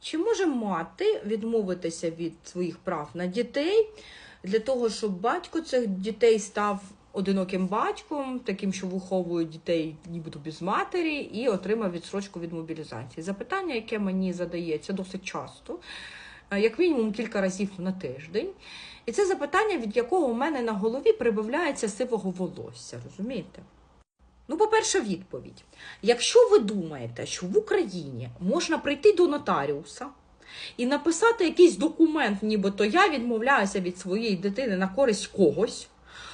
Чи може мати відмовитися від своїх прав на дітей для того, щоб батько цих дітей став одиноким батьком, таким, що виховує дітей нібито без матері, і отримав відсрочку від мобілізації? Запитання, яке мені задається досить часто, е, як мінімум кілька разів на тиждень. І це запитання, від якого у мене на голові прибавляється сивого волосся, розумієте? Ну, по-перше, відповідь. Якщо ви думаєте, що в Україні можна прийти до нотаріуса і написати якийсь документ, нібито я відмовляюся від своєї дитини на користь когось,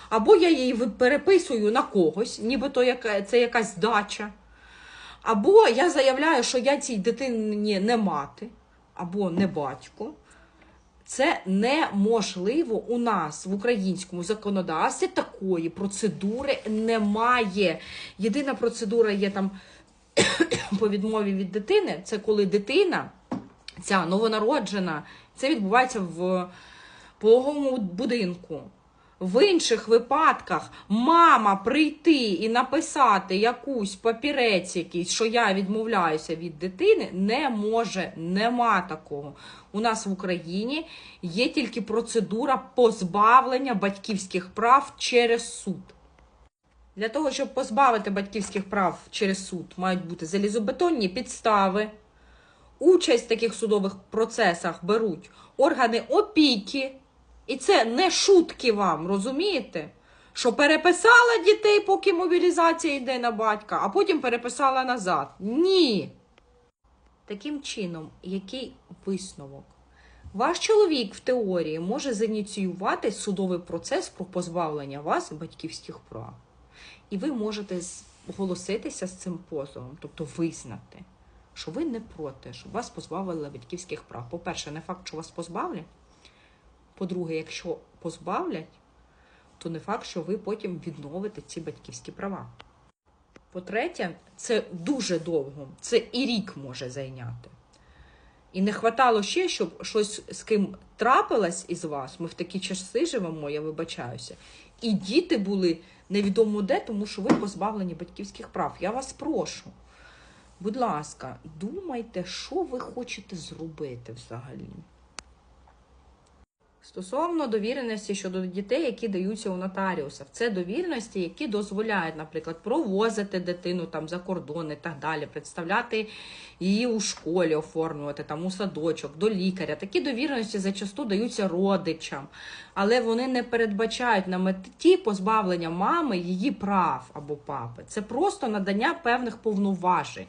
або я її переписую на когось, нібито це якась дача, або я заявляю, що я цій дитині не мати, або не батько. Це неможливо у нас в українському законодавстві такої процедури немає. Єдина процедура є там по відмові від дитини. Це коли дитина, ця новонароджена, це відбувається в пологовому будинку. В інших випадках мама прийти і написати якусь папірець, якийсь, що я відмовляюся від дитини, не може. Нема такого. У нас в Україні є тільки процедура позбавлення батьківських прав через суд. Для того, щоб позбавити батьківських прав через суд, мають бути залізобетонні підстави. Участь в таких судових процесах беруть органи опіки. І це не шутки вам, розумієте? Що переписала дітей, поки мобілізація йде на батька, а потім переписала назад. Ні. Таким чином, який висновок? Ваш чоловік в теорії може зініціювати судовий процес про позбавлення вас батьківських прав. І ви можете оголоситися з цим позовом, тобто визнати, що ви не проти, щоб вас позбавили батьківських прав. По-перше, не факт, що вас позбавлять. По-друге, якщо позбавлять, то не факт, що ви потім відновите ці батьківські права. По-третє, це дуже довго, це і рік може зайняти. І не хватало ще, щоб щось з ким трапилось із вас. Ми в такі часи живемо, я вибачаюся. І діти були невідомо де, тому що ви позбавлені батьківських прав. Я вас прошу. Будь ласка, думайте, що ви хочете зробити взагалі. Стосовно довіреності щодо дітей, які даються у нотаріуса, це довіреності, які дозволяють, наприклад, провозити дитину там за кордон і так далі, представляти її у школі, оформлювати там у садочок, до лікаря. Такі довіреності зачасту даються родичам, але вони не передбачають на меті позбавлення мами її прав або папи. Це просто надання певних повноважень.